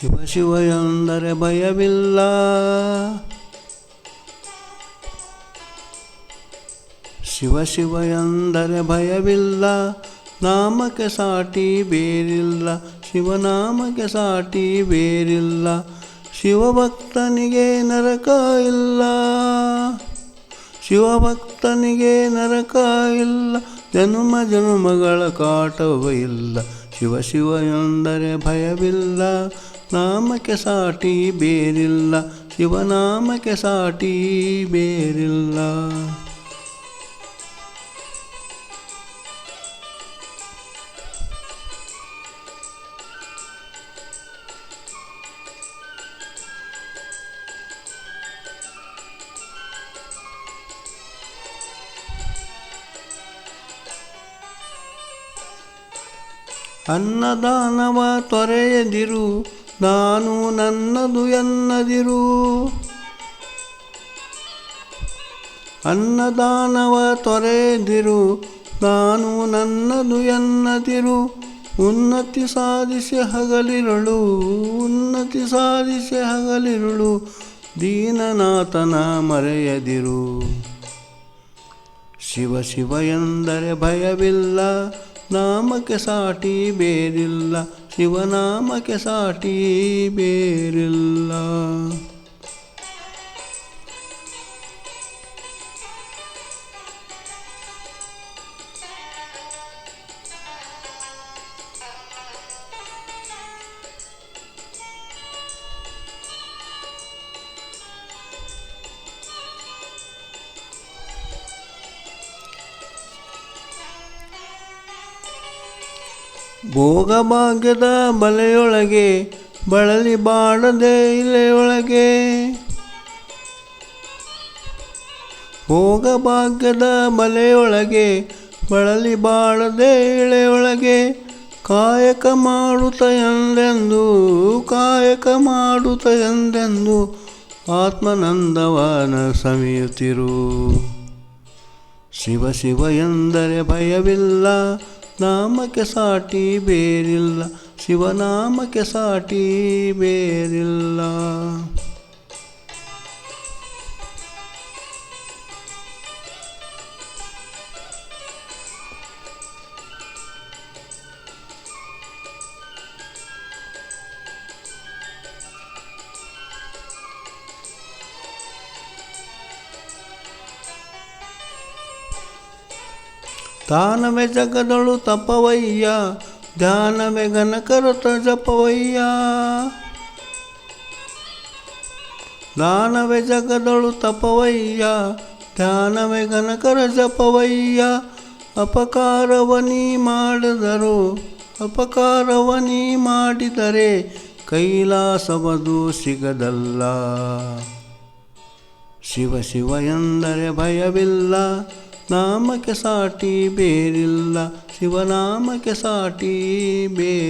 ಶಿವ ಶಿವ ಎಂದರೆ ಭಯವಿಲ್ಲ. ಶಿವ ಶಿವ ಎಂದರೆ ಭಯವಿಲ್ಲ. ನಾಮಕ್ಕೆ ಸಾಟಿ ಬೇರಿಲ್ಲ. ಶಿವನಾಮಕ್ಕೆ ಸಾಟಿ ಬೇರಿಲ್ಲ. ಶಿವಭಕ್ತನಿಗೆ ನರಕ ಇಲ್ಲ. ಶಿವಭಕ್ತನಿಗೆ ನರಕ ಇಲ್ಲ. ಜನುಮ ಜನುಮಗಳ ಕಾಟವೂ ಇಲ್ಲ. ಶಿವ ಶಿವ ಎಂದರೆ ಭಯವಿಲ್ಲ. ನಾಮಕ್ಕೆ ಸಾಟಿ ಬೇರಿಲ್ಲ ಶಿವನಾಮಕ್ಕೆ ಸಾಟಿ ಬೇರಿಲ್ಲ. ಅನ್ನದಾನವ ತೊರೆಯದಿರು ನಾನು ನನ್ನದು ಎನ್ನದಿರು. ಅನ್ನದಾನವ ತೊರೆದಿರು. ನಾನು ನನ್ನದು ಎನ್ನದಿರು. ಉನ್ನತಿ ಸಾಧಿಸಿ ಹಗಲಿರುಳು, ಉನ್ನತಿ ಸಾಧಿಸಿ ಹಗಲಿರುಳು, ದೀನನಾಥನ ಮರೆಯದಿರು. ಶಿವ ಶಿವ ಎಂದರೆ ಭಯವಿಲ್ಲ, ನಾಮಕ್ಕೆ ಸಾಟಿ ಬೇರಿಲ್ಲ ಶಿವನಾಮಕ್ಕೆ ಸಾಟಿ ಬೇರಿಲ್ಲ. ಭೋಗಭಾಗ್ಯದ ಬಲೆಯೊಳಗೆ ಬಳಲಿ ಬಾಡದೆ ಇಲೆಯೊಳಗೆ. ಭೋಗಭಾಗ್ಯದ ಬಲೆಯೊಳಗೆ ಬಳಲಿ ಬಾಳದೆ ಇಳೆಯೊಳಗೆ ಕಾಯಕ ಮಾಡುತ್ತ ಎಂದೆಂದು, ಕಾಯಕ ಮಾಡುತ್ತ ಎಂದೆಂದು ಆತ್ಮನಂದವನ ಸವಿಯುತ್ತಿರು. ಶಿವ ಶಿವ ಎಂದರೆ ಭಯವಿಲ್ಲ ನಾಮಕ್ಕೆ ಸಾಟಿ ಬೇರಿಲ್ಲ ಶಿವನಾಮಕ್ಕೆ ಸಾಟಿ ಬೇರಿಲ್ಲ. ತಾನವೇ ಜಗದಳು ತಪವಯ್ಯ ಧ್ಯಾನವೆ ಘನಕರತ ಜಪವಯ್ಯ ದಾನವೇ ಜಗದಳು ತಪವಯ್ಯ ಧ್ಯಾನವೇ ಘನಕರ ಜಪವಯ್ಯ. ಅಪಕಾರವನಿ ಮಾಡಿದರು ಅಪಕಾರವನಿ ಮಾಡಿದರೆ ಕೈಲಾಸವದು ಸಿಗದಲ್ಲ ಶಿವ ಶಿವ ಎಂದರೆ ಭಯವಿಲ್ಲ. ನಾಮಕ್ಕೆ ಸಾಟಿ ಬೇರಿಲ್ಲ ಶಿವನಾಮಕ್ಕೆ ಸಾಟಿ ಬೇರಿಲ್ಲ.